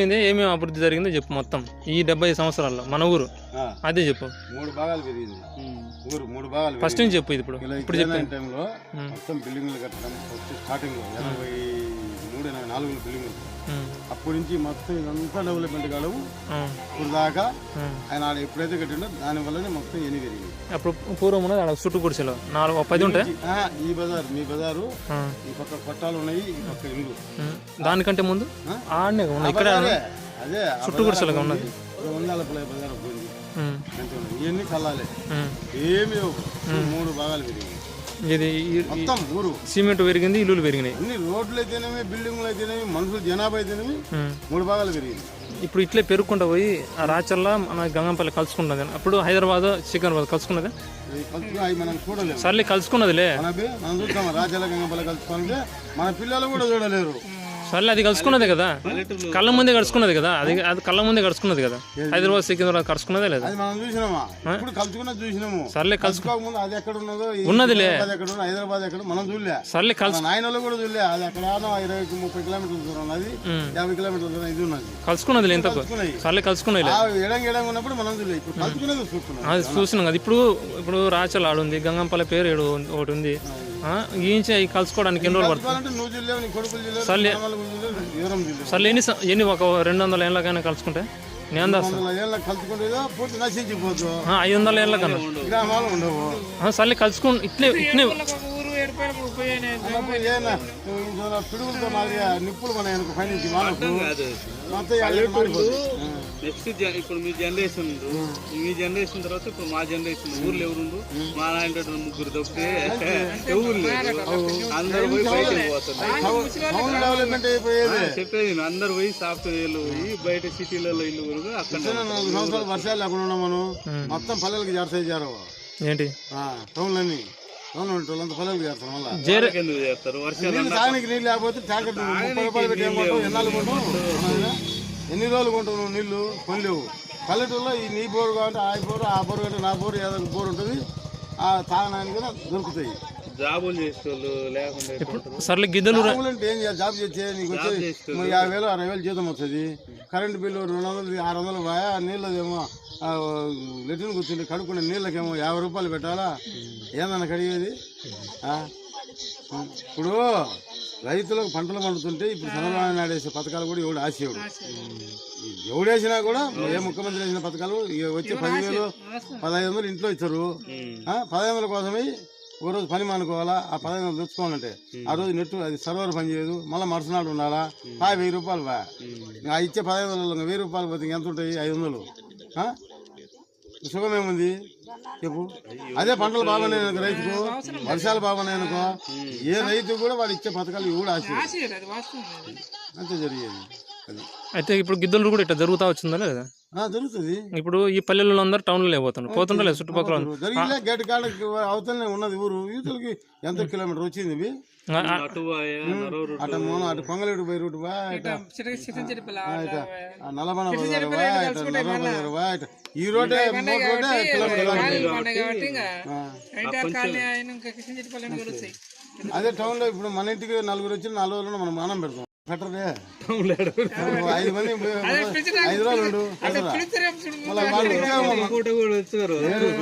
ఏమేమి అభివృద్ధి జరిగిందో చెప్పు మొత్తం. ఈ డెబ్బై సంవత్సరాల్లో మన ఊరు. అదే చెప్పు. మూడు భాగాలు పెరిగింది. ఊరు మూడు భాగాలు ఫస్ట్ నుంచి చెప్పు ఇది ఇప్పుడు. ఇప్పుడు ఈ చెప్పు. కేరళ టైంలో మొత్తం బిల్డింగ్లు కట్టడం ఫస్ట్ స్టార్టింగ్లో ఎనభై మూడు ఎనభై నాలుగు బిల్డింగ్లు ఉమ్, అప్పటి నుంచి మొత్తం ఇదంతా డెవలప్మెంట్ ఉమ్, ఇప్పుడు దాకా. ఆయన ఆడ ఎప్పుడైతే కట్టిండో దాని వల్లనే మొత్తం ఎన్ని పెరిగింది అప్పుడు పూర్వం ఉన్నది ఆడ చుట్టూ గుడిసెలో నాలుగు పది ఉంటాయి? ఈ బజార్ మీ బజారు ఈ పక్క కొట్టాలు ఉన్నాయి ఈ పక్క ఇల్లు. దానికంటే ముందు? ఆడనే ఉన్నాయి ఇక్కడ అదే చుట్టూ గుడిసెలుగా. ఉన్నది. వందల బజార్ పోయింది. ఇవన్నీ కల్లాలే. ఏమి. మూడు భాగాలు పెరిగింది ఇది మొత్తం ఊరు సిమెంట్ పెరిగింది ఇల్లులు పెరిగినాయి అన్ని రోడ్లు అయితేనేమి బిల్డింగ్లు అయితేనేమి మనుషులు జనాభా అయితేనేమి. మూడు భాగాలు పెరిగింది ఇప్పుడు ఇట్లే పెరుగుకుంటా పోయి ఆ రాచర్ల మన గంగంపల్లి కలుసుకుంటుంది అప్పుడు హైదరాబాద్ సికింద్రాబాద్ కలుసుకున్నది. మనం సర్లే కలుసుకున్నదిలే. మన చూస్తాం రాజ్యాల గంగపల్లి కలుసుకుంటే మన పిల్లలు కూడా చూడలేరు. సర్లే అది కలుసుకున్నది కదా. కళ్ళ ముందే కలుసుకున్నది కదా. అది అది కళ్ళ ముందే కలుసుకున్నది కదా. హైదరాబాద్ సికింద్రాబాద్ కలుసుకున్నదే లేదా? అది మనం చూసినామా? ఇప్పుడు కలుసుకున్నది చూసినాము. సర్లే కలుసు కలుసుకోకముందు అది ఎక్కడ ఉన్నదో ఈ ఉన్నదిలే. హైదరాబాద్ ఎక్కడ ఉన్నదో హైదరాబాద్ ఎక్కడ మనం చూడలే. సర్లే కలుసు కూడా చూడలే. అది ఎక్కడ ఇరవై ముప్పై కిలోమీటర్ల దూరం ఉన్నది. యాభై కిలోమీటర్ల దూరం ఇది ఉన్నది. కలుసుకున్నది. కలుసుకున్నాయి సర్లే కలుసుకున్నది ఎడంగా ఎడంగా ఉన్నప్పుడు మనం చూడలే. ఇప్పుడు కలుసుకునేది చూస్తున్నాం. అది చూసినాం కదా. ఇప్పుడు ఇప్పుడు రాచల్ ఆడుంది. గంగంపల్లి పేరు ఏడు ఉంది- ఒకటి ఉంది. అవి కలుసుకోవడానికి ఎన్ని రోజులు పడుతుంది? సర్లే. సర్లే ఎన్ని ఎన్ని ఒక రెండు వందల ఏళ్ళకైనా కలుసుకుంటే? నేను వందల ఏళ్ళ ఐదు వందల ఏళ్ళకన్నా గ్రామాలు ఉండవు. ఆ, సర్లే కలుసుకు ఇట్లే ఇట్లే పిడుగులతో నిప్పులు మన నెక్స్ట్ ఇప్పుడు మీ జనరేషన్. మీ జనరేషన్ తర్వాత ఇప్పుడు మా జనరేషన్ ఊర్లో ఎవరుండు మా నాయన ముగ్గురు తప్పితే ఎవరు లేరు. అందరు పోయి బయటకు పోతున్నారు. చెప్పేది అందరు పోయి సాఫ్ట్వేర్లు పోయి బయట సిటీలలో ఇల్లు అక్కడ నాలుగు సంవత్సరాలు వర్షాలు లేకుండా ఉన్నాం మనం. మొత్తం పల్లెలకి చేస్తాయి చేరు ఏంటి? టౌన్లన్నీ. చేస్తారు. వర్షాలు నీళ్ళు లేకపోతే ట్యాంకర్ ముప్పై రూపాయలు పెట్టి ఎన్నాళ్ళు అవునా? ఎన్ని రోజులు కొంటావు నువ్వు నీళ్ళు? కొనలేవు పల్లెటూరులో ఈ నీ బోరు కాబట్టి ఆ బోరు ఆ బోరు కంటే నా బోరు ఏదో ఒక బోరు ఉంటుంది. ఆ తాగడానికి కూడా దొరుకుతాయి. జాబులు చేసేవాళ్ళు లేకుండా? సర్లే గిద్దలు అంటే ఏం చేయాలి? జాబ్ చేస్తే నీకు యాభై వేలు అరవై వేలు జీతం వస్తుంది. కరెంట్ బిల్లు రెండు వందలు ఆరు వందలు పోయా నీళ్ళదేమో లెట్రిన్ కూర్చుంటే కడుక్కునే నీళ్ళకేమో యాభై రూపాయలు పెట్టాలా? ఏందన్న కడిగేది? ఆ? ఇప్పుడు రైతులకు పంటలు పండుతుంటే ఇప్పుడు చంద్రబాబు నాయుడు వేసే పథకాలు కూడా ఎవడు ఆశేవుడు ఎవడేసినా కూడా ఏ ముఖ్యమంత్రి వేసిన పథకాలు వచ్చే పదివేలు పదహైదు వందలు ఇంట్లో ఇచ్చారు. ఆ, పదహైదు వందల కోసమే ఓ రోజు పని మానుకోవాలా? ఆ పదహైదు వందలు తెచ్చుకోవాలంటే. ఆ రోజు నెట్ అది సర్వర్ పని చేయదు. మళ్ళీ మరుసనాడు ఉండాలా? ఆ వెయ్యి రూపాయలు బా ఇంకా ఆ ఇచ్చే పదహైదు వందలు వెయ్యి రూపాయలు పోతే ఎంత ఉంటాయి? ఐదు వందలు. ఆ? సుఖం ఏముంది? చెప్పు. అదే పంటలు బాగున్నాయి అనుకో రైతుకు వర్షాలు బాగున్నాయి అనుకో ఏ రైతు కూడా వాడు ఇచ్చే పథకాలు ఇవి కూడా ఆశ అంతే జరిగేది. అయితే ఇప్పుడు గిద్దలు కూడా ఇట్లా జరుగుతా వచ్చిందా లేదా? ఆ, జరుగుతుంది. ఇప్పుడు ఈ పల్లెల్లో అందరూ టౌన్లో పోతున్నారు పోతుండే లేదు చుట్టుపక్కల. జరిగిలే గేట్ కాడకి అవతలనే ఉన్నది ఊరు. యూతులకి ఎంత కిలోమీటర్ వచ్చింది ఇవి? అటు మూన అటు పొంగలేడు పోయి రూట్ ఇట ఈ రోడ్డే అదే టౌన్లో ఇప్పుడు మన ఇంటికి నలుగురు వచ్చి నాలుగు రోజులు మనం మానం పెడతాం. పెట్టరే ఐదు మంది ఐదు రోజులు ఉండు పెట్టరా? మళ్ళా వాళ్ళు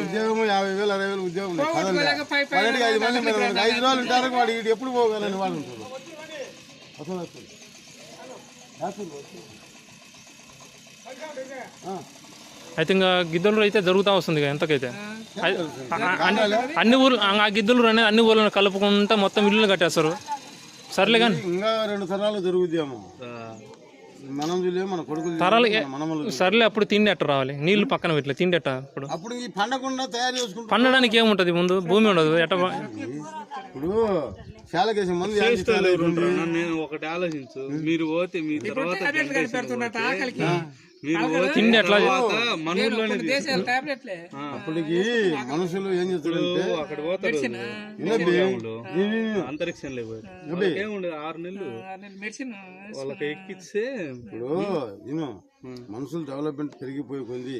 ఉద్యోగం యాభై వేలు అరవై వేలు ఉద్యోగం ఐదు మంది మీరు ఉన్నారు. ఐదు రోజులు ఉంటారు వాడు ఇటు ఎప్పుడు పోగలని వాడు ఉంటారు. అయితే ఇంకా గిద్దలు అయితే జరుగుతా వస్తుంది ఎంతకైతే? అన్ని ఊర్లు ఆ గిద్దలు అనేది అన్ని ఊర్లను కలుపుకుంటా మొత్తం ఇల్లు కట్టేస్తారు. సర్లే కానీ. ఇంకా రెండు తరాలు జరుగుద్దాము. మనం చూడలేము తరాలు మనమలు. సర్లే అప్పుడు తిండి ఎట్ట రావాలి? నీళ్ళు పక్కన పెట్టలే తిండి ఎట్ట ఇప్పుడు అప్పుడు ఈ పండకుండా తయారు చేసుకుంటాం. పండడానికి ఏముంటది ముందు? భూమి ఉండదు ఎట్ట ఇప్పుడు శాలకేసి మంది. నేను ఒకటి ఆలోచించు. మీరు పోతే మీ తర్వాత తిండి ఎట్లా అప్పటికి మనుషులు ఏం చేస్తారంటే అక్కడ పోతారు. అంతరిక్షంలో పోయి వాళ్ళకేముండదు? ఆరు నెలలు. మెడిసిన్ వాళ్ళకి ఎక్కిస్తే ఇప్పుడు మనుషులు డెవలప్మెంట్ పెరిగిపోయి కొంది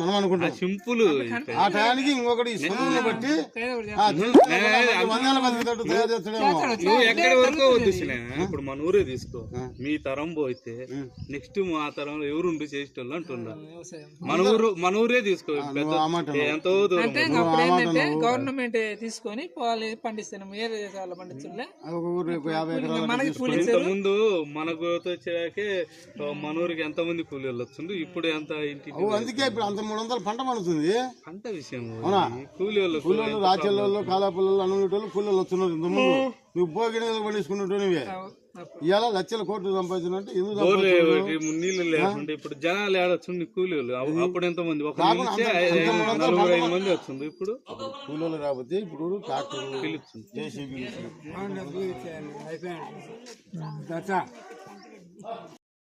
మనం అనుకుంటాం. సింపుల్ ఆ టయానికి ఇంకొకటి బట్టి నువ్వు ఎక్కడి వరకు ఇప్పుడు మన ఊరే తీసుకో. మీ తరం పోతే నెక్స్ట్ మా తరంలో ఎవరుండి చేసేటోళ్ళు అంటున్నా మన ఊరు మన ఊరే తీసుకో. ఎంతో అంటే గవర్నమెంట్ తీసుకొని పొలాలు పండిస్తాను ఏ దేశాలు పండించులే మనకి ముందు మనకు వచ్చాకే మన ఊరికి ఎంత మంది కూలి వెళ్ళొచ్చుండు ఇప్పుడు ఎంత ఇంటికి ఓ, అందుకే ఇప్పుడు అంత మూడు వందలు పంట పండుతుంది. పంట విషయం కూలి వాళ్ళు కూలీలు రాచెల్లో కాలాపుల్లో అనుకునేటోళ్ళు కూలీలు వస్తున్నారు ఇంత ముందు నువ్వు పోగిన పండించుకునేటోనివే ఇవాళ లక్షల కోట్లు సంపాదించినట్టు ఎందుకు? నీళ్ళు లేకుంటే ఇప్పుడు జనాలు ఏడొచ్చుండి కూలి వాళ్ళు అప్పుడు- ఎంత మంది ఒక మంది వచ్చింది ఇప్పుడు. కూలీలు రాకపోతే ఇప్పుడు ట్రాక్టర్లు జేసీబీ Love you.